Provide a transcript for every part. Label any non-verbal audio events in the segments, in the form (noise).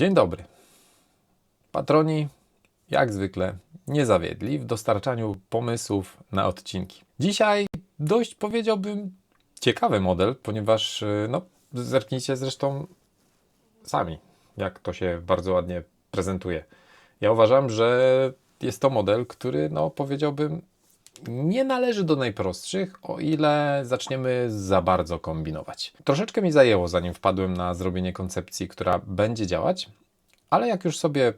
Dzień dobry. Patroni, jak zwykle, nie zawiedli w dostarczaniu pomysłów na odcinki. Dzisiaj dość powiedziałbym ciekawy model, ponieważ y, no, zerknijcie zresztą sami, jak to się bardzo ładnie prezentuje. Ja uważam, że jest to model, który no, powiedziałbym nie należy do najprostszych, o ile zaczniemy za bardzo kombinować. Troszeczkę mi zajęło, zanim wpadłem na zrobienie koncepcji, która będzie działać, ale jak już sobie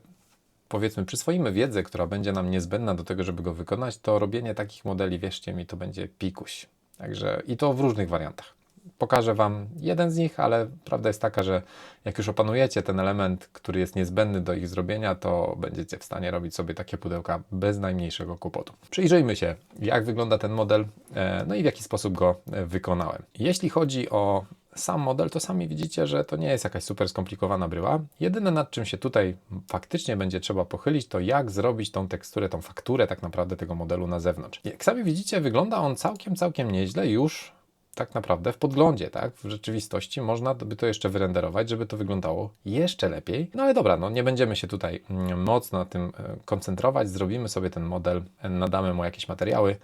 powiedzmy przyswoimy wiedzę, która będzie nam niezbędna do tego, żeby go wykonać, to robienie takich modeli, wierzcie mi, to będzie pikuś. Także i to w różnych wariantach. Pokażę Wam jeden z nich, ale prawda jest taka, że jak już opanujecie ten element, który jest niezbędny do ich zrobienia, to będziecie w stanie robić sobie takie pudełka bez najmniejszego kłopotu. Przyjrzyjmy się, jak wygląda ten model, e, no i w jaki sposób go e, wykonałem. Jeśli chodzi o sam model, to sami widzicie, że to nie jest jakaś super skomplikowana bryła. Jedyne nad czym się tutaj faktycznie będzie trzeba pochylić, to jak zrobić tą teksturę, tą fakturę tak naprawdę tego modelu na zewnątrz. Jak sami widzicie, wygląda on całkiem, całkiem nieźle już tak naprawdę w podglądzie, tak? W rzeczywistości można by to jeszcze wyrenderować, żeby to wyglądało jeszcze lepiej. No ale dobra, no nie będziemy się tutaj mm, mocno na tym e, koncentrować. Zrobimy sobie ten model, e, nadamy mu jakieś materiały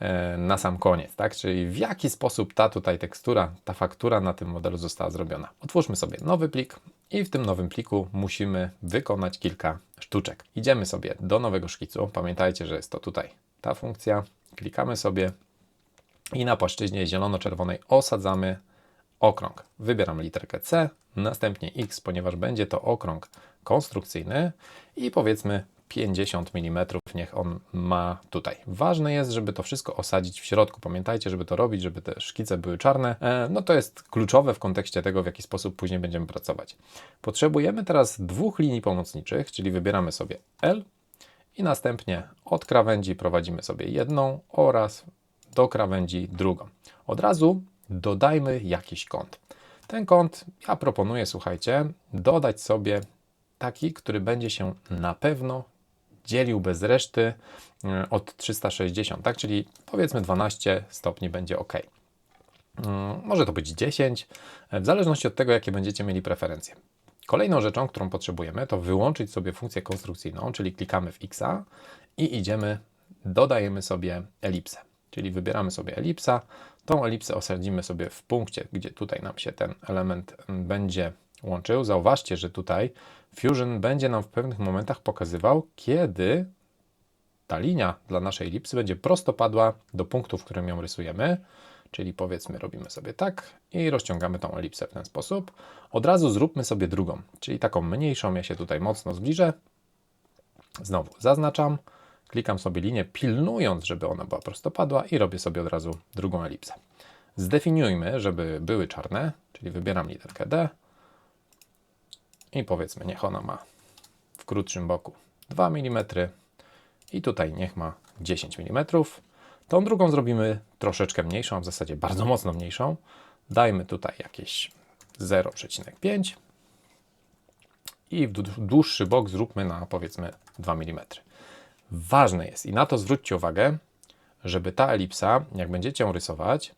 e, na sam koniec, tak? Czyli w jaki sposób ta tutaj tekstura, ta faktura na tym modelu została zrobiona. Otwórzmy sobie nowy plik i w tym nowym pliku musimy wykonać kilka sztuczek. Idziemy sobie do nowego szkicu. Pamiętajcie, że jest to tutaj ta funkcja. Klikamy sobie i na płaszczyźnie zielono-czerwonej osadzamy okrąg. Wybieram literkę C, następnie X, ponieważ będzie to okrąg konstrukcyjny i powiedzmy 50 mm niech on ma tutaj. Ważne jest, żeby to wszystko osadzić w środku. Pamiętajcie, żeby to robić, żeby te szkice były czarne. E, no to jest kluczowe w kontekście tego, w jaki sposób później będziemy pracować. Potrzebujemy teraz dwóch linii pomocniczych, czyli wybieramy sobie L i następnie od krawędzi prowadzimy sobie jedną oraz do krawędzi drugą. Od razu dodajmy jakiś kąt. Ten kąt ja proponuję, słuchajcie, dodać sobie taki, który będzie się na pewno dzielił bez reszty e, od 360, tak? Czyli powiedzmy 12 stopni będzie ok. Mm, może to być 10, e, w zależności od tego, jakie będziecie mieli preferencje. Kolejną rzeczą, którą potrzebujemy, to wyłączyć sobie funkcję konstrukcyjną, czyli klikamy w X i idziemy, dodajemy sobie elipsę. Czyli wybieramy sobie elipsa, tą elipsę osadzimy sobie w punkcie, gdzie tutaj nam się ten element będzie łączył. Zauważcie, że tutaj Fusion będzie nam w pewnych momentach pokazywał, kiedy ta linia dla naszej elipsy będzie prostopadła do punktu, w którym ją rysujemy. Czyli powiedzmy, robimy sobie tak i rozciągamy tą elipsę w ten sposób. Od razu zróbmy sobie drugą, czyli taką mniejszą. Ja się tutaj mocno zbliżę. Znowu zaznaczam Klikam sobie linię, pilnując, żeby ona była prostopadła i robię sobie od razu drugą elipsę. Zdefiniujmy, żeby były czarne, czyli wybieram literkę D i powiedzmy, niech ona ma w krótszym boku 2 mm i tutaj niech ma 10 mm. Tą drugą zrobimy troszeczkę mniejszą, w zasadzie bardzo mocno mniejszą. Dajmy tutaj jakieś 0,5 i w dłuższy bok zróbmy na powiedzmy 2 mm. Ważne jest i na to zwróćcie uwagę, żeby ta elipsa, jak będziecie ją rysować,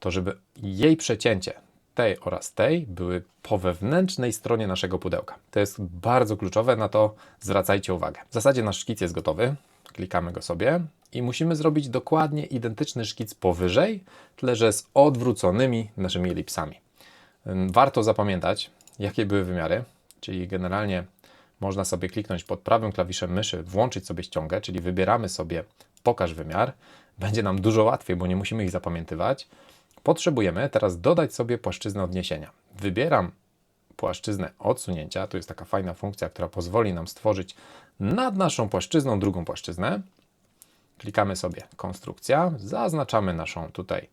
to żeby jej przecięcie tej oraz tej były po wewnętrznej stronie naszego pudełka. To jest bardzo kluczowe, na to zwracajcie uwagę. W zasadzie nasz szkic jest gotowy, klikamy go sobie i musimy zrobić dokładnie identyczny szkic powyżej, tyle że z odwróconymi naszymi elipsami. Warto zapamiętać, jakie były wymiary, czyli generalnie można sobie kliknąć pod prawym klawiszem myszy, włączyć sobie ściągę, czyli wybieramy sobie pokaż wymiar. Będzie nam dużo łatwiej, bo nie musimy ich zapamiętywać. Potrzebujemy teraz dodać sobie płaszczyznę odniesienia. Wybieram płaszczyznę odsunięcia. Tu jest taka fajna funkcja, która pozwoli nam stworzyć nad naszą płaszczyzną drugą płaszczyznę. Klikamy sobie konstrukcja, zaznaczamy naszą tutaj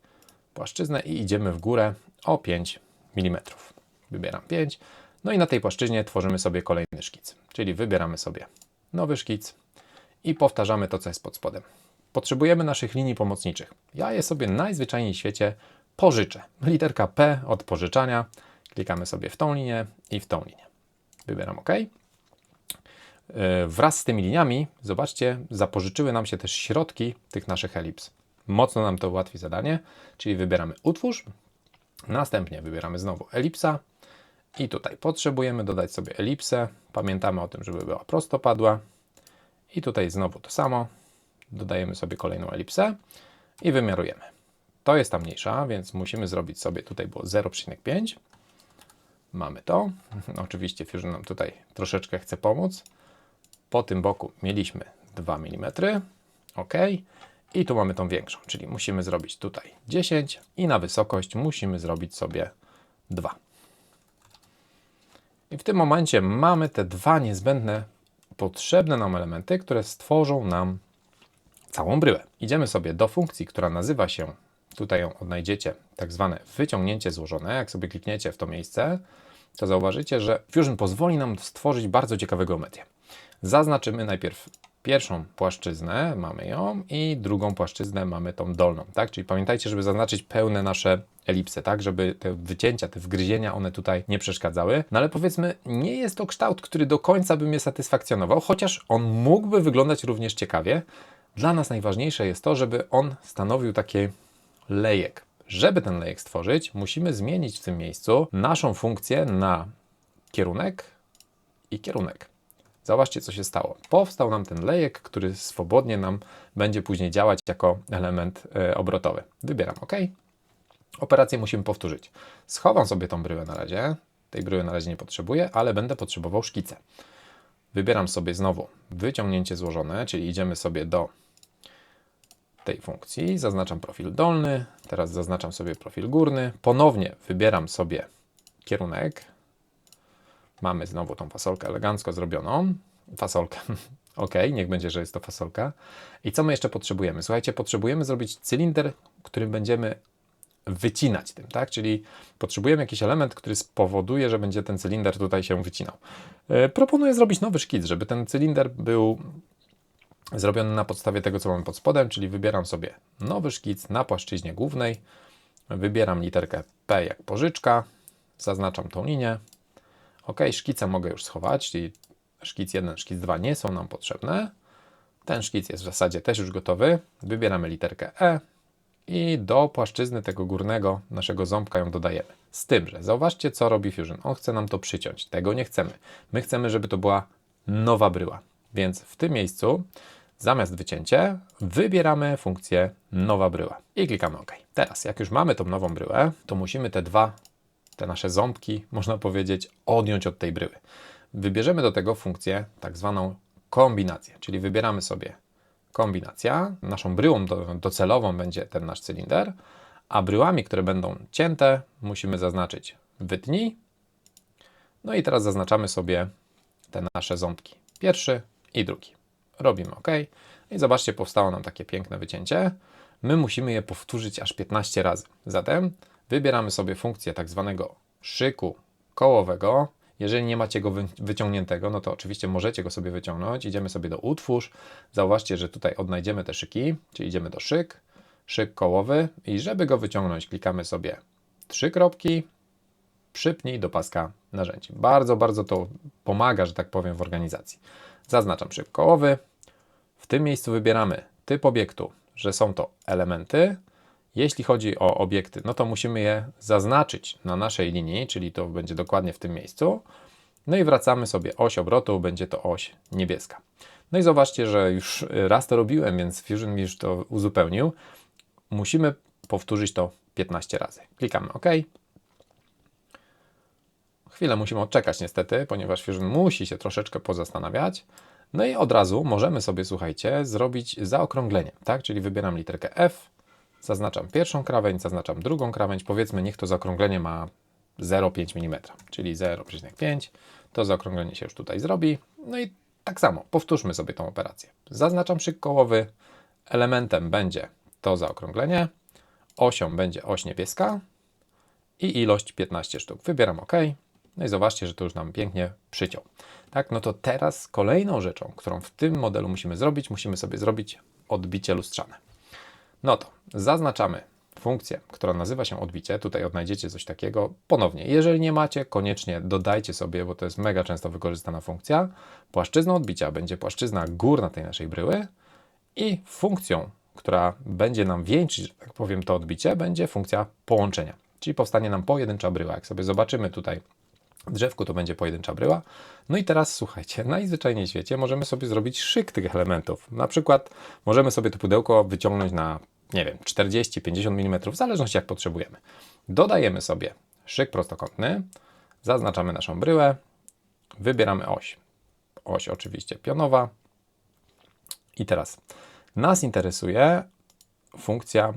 płaszczyznę i idziemy w górę o 5 mm. Wybieram 5, no i na tej płaszczyźnie tworzymy sobie kolejny szkic, czyli wybieramy sobie nowy szkic i powtarzamy to, co jest pod spodem. Potrzebujemy naszych linii pomocniczych. Ja je sobie najzwyczajniej w świecie pożyczę. Literka P od pożyczania. Klikamy sobie w tą linię i w tą linię. Wybieram OK. E, wraz z tymi liniami, zobaczcie, zapożyczyły nam się też środki tych naszych elips. Mocno nam to ułatwi zadanie, czyli wybieramy utwórz, następnie wybieramy znowu elipsa, i tutaj potrzebujemy dodać sobie elipsę. Pamiętamy o tym, żeby była prostopadła. I tutaj znowu to samo. Dodajemy sobie kolejną elipsę i wymiarujemy. To jest ta mniejsza, więc musimy zrobić sobie, tutaj było 0,5. Mamy to. (laughs) Oczywiście Fusion nam tutaj troszeczkę chce pomóc. Po tym boku mieliśmy 2 mm. OK. I tu mamy tą większą, czyli musimy zrobić tutaj 10 i na wysokość musimy zrobić sobie 2. I w tym momencie mamy te dwa niezbędne, potrzebne nam elementy, które stworzą nam całą bryłę. Idziemy sobie do funkcji, która nazywa się, tutaj ją odnajdziecie, tak zwane wyciągnięcie złożone. Jak sobie klikniecie w to miejsce, to zauważycie, że Fusion pozwoli nam stworzyć bardzo ciekawe geometrię. Zaznaczymy najpierw pierwszą płaszczyznę, mamy ją, i drugą płaszczyznę mamy tą dolną, tak? Czyli pamiętajcie, żeby zaznaczyć pełne nasze elipsy, tak? Żeby te wycięcia, te wgryzienia, one tutaj nie przeszkadzały. No ale powiedzmy, nie jest to kształt, który do końca by mnie satysfakcjonował, chociaż on mógłby wyglądać również ciekawie. Dla nas najważniejsze jest to, żeby on stanowił taki lejek. Żeby ten lejek stworzyć, musimy zmienić w tym miejscu naszą funkcję na kierunek i kierunek. Zobaczcie, co się stało. Powstał nam ten lejek, który swobodnie nam będzie później działać jako element y, obrotowy. Wybieram OK. Operację musimy powtórzyć. Schowam sobie tą bryłę na razie. Tej bryły na razie nie potrzebuję, ale będę potrzebował szkicę. Wybieram sobie znowu wyciągnięcie złożone, czyli idziemy sobie do tej funkcji. Zaznaczam profil dolny, teraz zaznaczam sobie profil górny. Ponownie wybieram sobie kierunek, Mamy znowu tą fasolkę elegancko zrobioną. Fasolkę. (laughs) ok, niech będzie, że jest to fasolka. I co my jeszcze potrzebujemy? Słuchajcie, potrzebujemy zrobić cylinder, którym będziemy wycinać tym, tak? Czyli potrzebujemy jakiś element, który spowoduje, że będzie ten cylinder tutaj się wycinał. Yy, proponuję zrobić nowy szkic, żeby ten cylinder był zrobiony na podstawie tego, co mamy pod spodem, czyli wybieram sobie nowy szkic na płaszczyźnie głównej, wybieram literkę P jak pożyczka, zaznaczam tą linię, Ok, szkice mogę już schować, czyli szkic 1, szkic 2 nie są nam potrzebne. Ten szkic jest w zasadzie też już gotowy. Wybieramy literkę E i do płaszczyzny tego górnego naszego ząbka ją dodajemy. Z tym, że zauważcie, co robi Fusion. On chce nam to przyciąć. Tego nie chcemy. My chcemy, żeby to była nowa bryła. Więc w tym miejscu zamiast wycięcie wybieramy funkcję nowa bryła i klikamy OK. Teraz, jak już mamy tą nową bryłę, to musimy te dwa te nasze ząbki, można powiedzieć, odjąć od tej bryły. Wybierzemy do tego funkcję tak zwaną kombinację, czyli wybieramy sobie kombinacja. Naszą bryłą do, docelową będzie ten nasz cylinder, a bryłami, które będą cięte, musimy zaznaczyć wytnij. No i teraz zaznaczamy sobie te nasze ząbki. Pierwszy i drugi. Robimy OK. I zobaczcie, powstało nam takie piękne wycięcie. My musimy je powtórzyć aż 15 razy. Zatem Wybieramy sobie funkcję tak zwanego szyku kołowego. Jeżeli nie macie go wyciągniętego, no to oczywiście możecie go sobie wyciągnąć. Idziemy sobie do utwórz. Zauważcie, że tutaj odnajdziemy te szyki, czyli idziemy do szyk, szyk kołowy i żeby go wyciągnąć, klikamy sobie trzy kropki, przypnij do paska narzędzi. Bardzo, bardzo to pomaga, że tak powiem, w organizacji. Zaznaczam szyk kołowy. W tym miejscu wybieramy typ obiektu, że są to elementy, jeśli chodzi o obiekty, no to musimy je zaznaczyć na naszej linii, czyli to będzie dokładnie w tym miejscu. No i wracamy sobie oś obrotu, będzie to oś niebieska. No i zobaczcie, że już raz to robiłem, więc Fusion mi już to uzupełnił. Musimy powtórzyć to 15 razy. Klikamy OK. Chwilę musimy odczekać niestety, ponieważ Fusion musi się troszeczkę pozastanawiać. No i od razu możemy sobie, słuchajcie, zrobić zaokrąglenie, tak? Czyli wybieram literkę F, Zaznaczam pierwszą krawędź, zaznaczam drugą krawędź. Powiedzmy, niech to zaokrąglenie ma 0,5 mm, czyli 0,5. To zaokrąglenie się już tutaj zrobi. No i tak samo, powtórzmy sobie tą operację. Zaznaczam szyk kołowy, elementem będzie to zaokrąglenie, osią będzie oś niebieska i ilość 15 sztuk. Wybieram OK. No i zobaczcie, że to już nam pięknie przyciął. Tak, no to teraz kolejną rzeczą, którą w tym modelu musimy zrobić, musimy sobie zrobić odbicie lustrzane. No to zaznaczamy funkcję, która nazywa się odbicie. Tutaj odnajdziecie coś takiego. Ponownie, jeżeli nie macie, koniecznie dodajcie sobie, bo to jest mega często wykorzystana funkcja. Płaszczyzną odbicia będzie płaszczyzna górna tej naszej bryły i funkcją, która będzie nam wieńczyć, że tak powiem, to odbicie, będzie funkcja połączenia. Czyli powstanie nam pojedyncza bryła. Jak sobie zobaczymy tutaj drzewku to będzie pojedyncza bryła. No i teraz słuchajcie, najzwyczajniej w świecie możemy sobie zrobić szyk tych elementów. Na przykład możemy sobie to pudełko wyciągnąć na, nie wiem, 40-50 mm, w zależności jak potrzebujemy. Dodajemy sobie szyk prostokątny, zaznaczamy naszą bryłę, wybieramy oś. Oś oczywiście pionowa. I teraz nas interesuje funkcja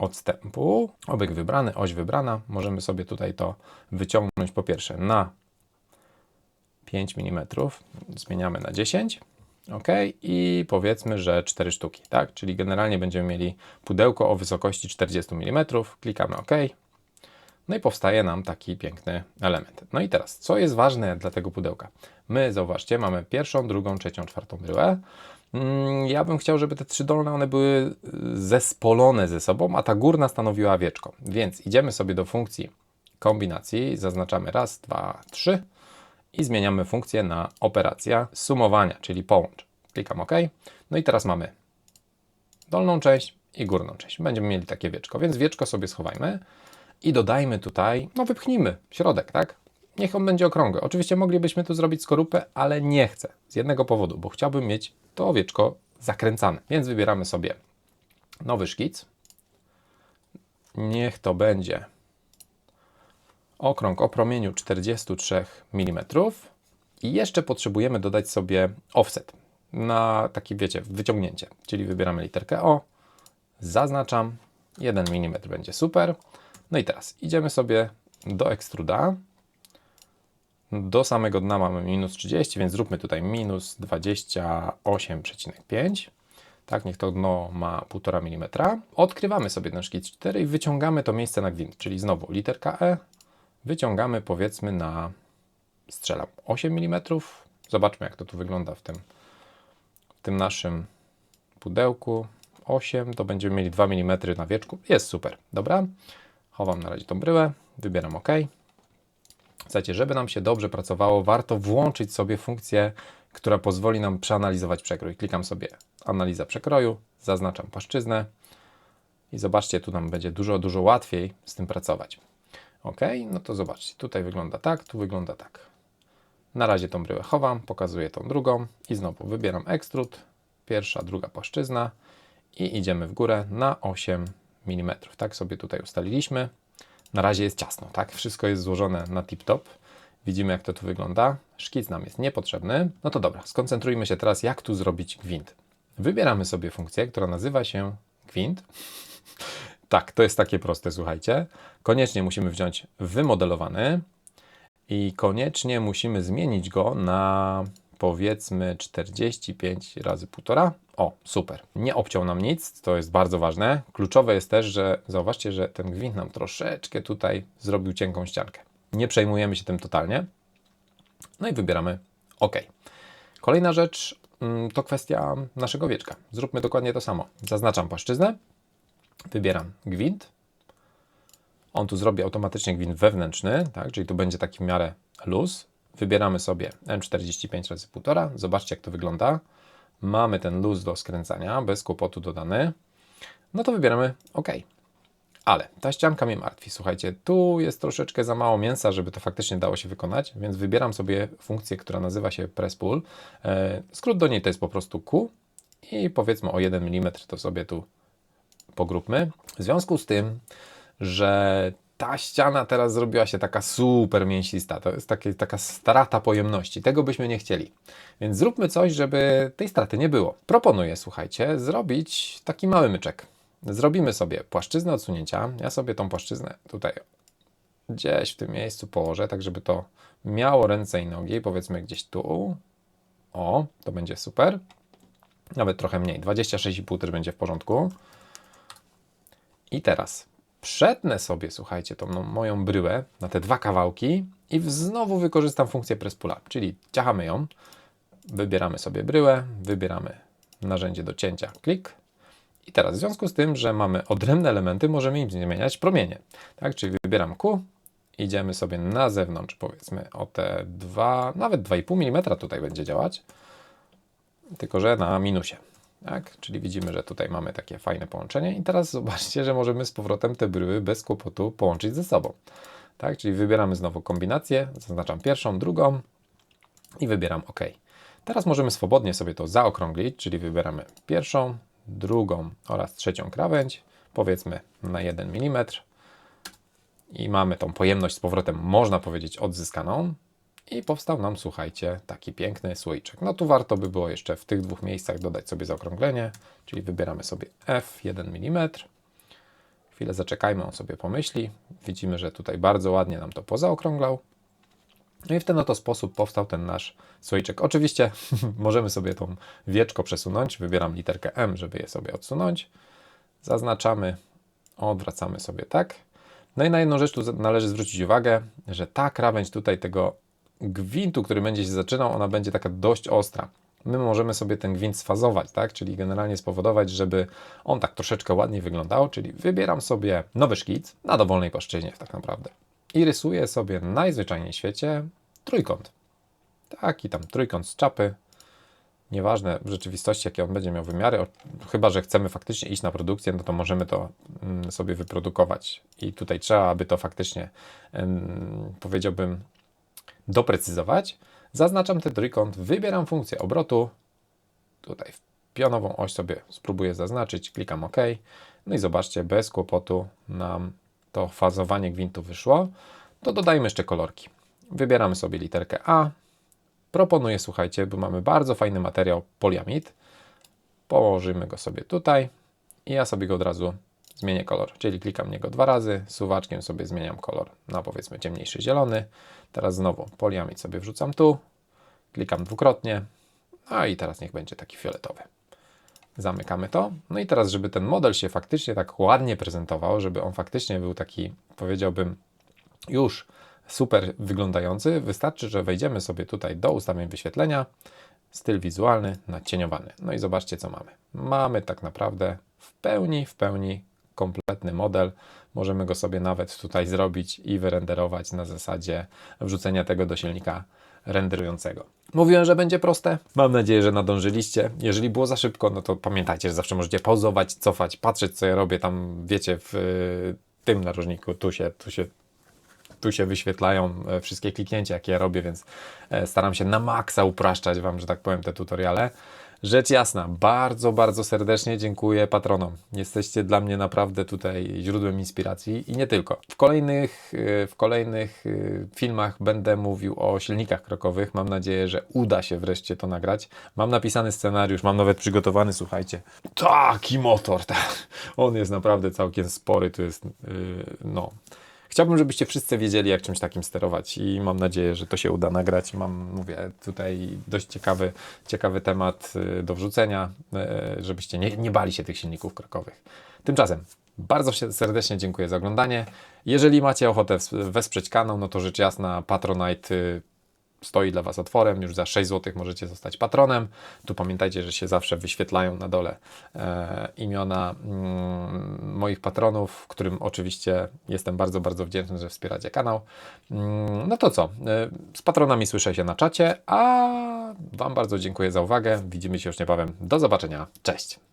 odstępu. Obieg wybrany, oś wybrana. Możemy sobie tutaj to wyciągnąć po pierwsze na 5 mm, zmieniamy na 10. OK, i powiedzmy, że 4 sztuki, tak? Czyli generalnie będziemy mieli pudełko o wysokości 40 mm. Klikamy OK. No i powstaje nam taki piękny element. No i teraz, co jest ważne dla tego pudełka? My, zauważcie, mamy pierwszą, drugą, trzecią, czwartą bryłę. Mm, Ja bym chciał, żeby te trzy dolne one były y, zespolone ze sobą, a ta górna stanowiła wieczko. Więc idziemy sobie do funkcji kombinacji, zaznaczamy raz, dwa, trzy i zmieniamy funkcję na operacja sumowania, czyli połącz. Klikam OK. No i teraz mamy dolną część i górną część. Będziemy mieli takie wieczko, więc wieczko sobie schowajmy i dodajmy tutaj, no wypchnijmy środek, tak? Niech on będzie okrągły. Oczywiście moglibyśmy tu zrobić skorupę, ale nie chcę. Z jednego powodu, bo chciałbym mieć to owieczko zakręcane. Więc wybieramy sobie nowy szkic. Niech to będzie okrąg o promieniu 43 mm. I jeszcze potrzebujemy dodać sobie offset na takie, wiecie, wyciągnięcie. Czyli wybieramy literkę O, zaznaczam, 1 mm będzie super. No i teraz idziemy sobie do ekstruda. Do samego dna mamy minus 30, więc zróbmy tutaj minus 28,5. Tak, niech to dno ma 1,5 mm. Odkrywamy sobie ten szkic 4 i wyciągamy to miejsce na gwint, czyli znowu literka E. Wyciągamy powiedzmy na, strzelam, 8 mm. Zobaczmy jak to tu wygląda w tym, w tym naszym pudełku. 8, to będziemy mieli 2 mm na wieczku. Jest super, dobra. Chowam na razie tą bryłę, wybieram OK. Słuchajcie, żeby nam się dobrze pracowało, warto włączyć sobie funkcję, która pozwoli nam przeanalizować przekrój. Klikam sobie analiza przekroju, zaznaczam płaszczyznę i zobaczcie, tu nam będzie dużo, dużo łatwiej z tym pracować. OK, no to zobaczcie, tutaj wygląda tak, tu wygląda tak. Na razie tą bryłę chowam, pokazuję tą drugą i znowu wybieram ekstrud, pierwsza, druga płaszczyzna i idziemy w górę na 8 mm. Tak sobie tutaj ustaliliśmy. Na razie jest ciasno, tak? Wszystko jest złożone na tip-top. Widzimy, jak to tu wygląda. Szkic nam jest niepotrzebny. No to dobra, skoncentrujmy się teraz, jak tu zrobić gwint. Wybieramy sobie funkcję, która nazywa się gwint. (laughs) tak, to jest takie proste, słuchajcie. Koniecznie musimy wziąć wymodelowany i koniecznie musimy zmienić go na powiedzmy 45 razy 1,5. O, super. Nie obciął nam nic, to jest bardzo ważne. Kluczowe jest też, że zauważcie, że ten gwint nam troszeczkę tutaj zrobił cienką ściankę. Nie przejmujemy się tym totalnie. No i wybieramy OK. Kolejna rzecz mm, to kwestia naszego wieczka. Zróbmy dokładnie to samo. Zaznaczam płaszczyznę, wybieram gwint. On tu zrobi automatycznie gwint wewnętrzny, tak? czyli tu będzie taki w miarę luz. Wybieramy sobie M45 razy 1,5. Zobaczcie, jak to wygląda. Mamy ten luz do skręcania, bez kłopotu dodany. No to wybieramy OK. Ale ta ścianka mnie martwi. Słuchajcie, tu jest troszeczkę za mało mięsa, żeby to faktycznie dało się wykonać, więc wybieram sobie funkcję, która nazywa się Press Pull. E, skrót do niej to jest po prostu Q i powiedzmy o 1 mm to sobie tu pogróbmy. W związku z tym, że ta ściana teraz zrobiła się taka super mięsista. To jest takie, taka strata pojemności. Tego byśmy nie chcieli. Więc zróbmy coś, żeby tej straty nie było. Proponuję, słuchajcie, zrobić taki mały myczek. Zrobimy sobie płaszczyznę odsunięcia. Ja sobie tą płaszczyznę tutaj gdzieś w tym miejscu położę, tak żeby to miało ręce i nogi. Powiedzmy gdzieś tu. O, to będzie super. Nawet trochę mniej. 26,5 też będzie w porządku. I teraz przetnę sobie, słuchajcie, tą no, moją bryłę na te dwa kawałki i znowu wykorzystam funkcję press pull up, czyli ciachamy ją, wybieramy sobie bryłę, wybieramy narzędzie do cięcia, klik. I teraz w związku z tym, że mamy odrębne elementy, możemy im zmieniać promienie. Tak, czyli wybieram Q, idziemy sobie na zewnątrz, powiedzmy o te 2, nawet 2,5 mm tutaj będzie działać, tylko że na minusie. Tak? Czyli widzimy, że tutaj mamy takie fajne połączenie i teraz zobaczcie, że możemy z powrotem te bryły bez kłopotu połączyć ze sobą. Tak, czyli wybieramy znowu kombinację, zaznaczam pierwszą, drugą i wybieram OK. Teraz możemy swobodnie sobie to zaokrąglić, czyli wybieramy pierwszą, drugą oraz trzecią krawędź, powiedzmy na 1 mm i mamy tą pojemność z powrotem, można powiedzieć, odzyskaną. I powstał nam, słuchajcie, taki piękny słoiczek. No tu warto by było jeszcze w tych dwóch miejscach dodać sobie zaokrąglenie, czyli wybieramy sobie F1 mm. Chwilę zaczekajmy, on sobie pomyśli. Widzimy, że tutaj bardzo ładnie nam to pozaokrąglał. No i w ten oto sposób powstał ten nasz słoiczek. Oczywiście (laughs) możemy sobie tą wieczko przesunąć. Wybieram literkę M, żeby je sobie odsunąć. Zaznaczamy, odwracamy sobie tak. No i na jedną rzecz tu należy zwrócić uwagę, że ta krawędź tutaj tego gwintu, który będzie się zaczynał, ona będzie taka dość ostra. My możemy sobie ten gwint sfazować, tak? czyli generalnie spowodować, żeby on tak troszeczkę ładniej wyglądał, czyli wybieram sobie nowy szkic na dowolnej płaszczyźnie tak naprawdę i rysuję sobie najzwyczajniej w świecie trójkąt. Taki tam trójkąt z czapy. Nieważne w rzeczywistości, jakie on będzie miał wymiary, chyba że chcemy faktycznie iść na produkcję, no to możemy to mm, sobie wyprodukować. I tutaj trzeba, aby to faktycznie, powiedziałbym, doprecyzować. Zaznaczam ten trójkąt, wybieram funkcję obrotu. Tutaj w pionową oś sobie spróbuję zaznaczyć, klikam OK. No i zobaczcie, bez kłopotu nam to fazowanie gwintu wyszło. To dodajmy jeszcze kolorki. Wybieramy sobie literkę A. Proponuję, słuchajcie, bo mamy bardzo fajny materiał poliamid. Położymy go sobie tutaj i ja sobie go od razu zmienię kolor, czyli klikam niego dwa razy, suwaczkiem sobie zmieniam kolor na powiedzmy ciemniejszy zielony. Teraz znowu poliamid sobie wrzucam tu, klikam dwukrotnie, a i teraz niech będzie taki fioletowy. Zamykamy to. No i teraz, żeby ten model się faktycznie tak ładnie prezentował, żeby on faktycznie był taki, powiedziałbym, już super wyglądający, wystarczy, że wejdziemy sobie tutaj do ustawień wyświetlenia, styl wizualny, nadcieniowany. No i zobaczcie, co mamy. Mamy tak naprawdę w pełni, w pełni kompletny model. Możemy go sobie nawet tutaj zrobić i wyrenderować na zasadzie wrzucenia tego do silnika renderującego. Mówiłem, że będzie proste. Mam nadzieję, że nadążyliście. Jeżeli było za szybko, no to pamiętajcie, że zawsze możecie pauzować, cofać, patrzeć, co ja robię tam, wiecie, w y, tym narożniku, tu się, tu się tu się wyświetlają e, wszystkie kliknięcia, jakie ja robię, więc e, staram się na maksa upraszczać Wam, że tak powiem, te tutoriale. Rzecz jasna, bardzo, bardzo serdecznie dziękuję patronom. Jesteście dla mnie naprawdę tutaj źródłem inspiracji i nie tylko. W kolejnych, y, w kolejnych y, filmach będę mówił o silnikach krokowych. Mam nadzieję, że uda się wreszcie to nagrać. Mam napisany scenariusz, mam nawet przygotowany, słuchajcie. Taki motor, (laughs) tak. On jest naprawdę całkiem spory, to jest, yy, no... Chciałbym, żebyście wszyscy wiedzieli, jak czymś takim sterować i mam nadzieję, że to się uda nagrać. Mam, mówię, tutaj dość ciekawy, ciekawy temat y, do wrzucenia, y, żebyście nie, nie bali się tych silników krokowych. Tymczasem bardzo serdecznie dziękuję za oglądanie. Jeżeli macie ochotę wesprzeć kanał, no to rzecz jasna Patronite y, stoi dla Was otworem. Już za 6 zł możecie zostać patronem. Tu pamiętajcie, że się zawsze wyświetlają na dole e, imiona mm, moich patronów, którym oczywiście jestem bardzo, bardzo wdzięczny, że wspieracie kanał. Mm, no to co? E, z patronami słyszę się na czacie, a Wam bardzo dziękuję za uwagę. Widzimy się już niebawem. Do zobaczenia. Cześć!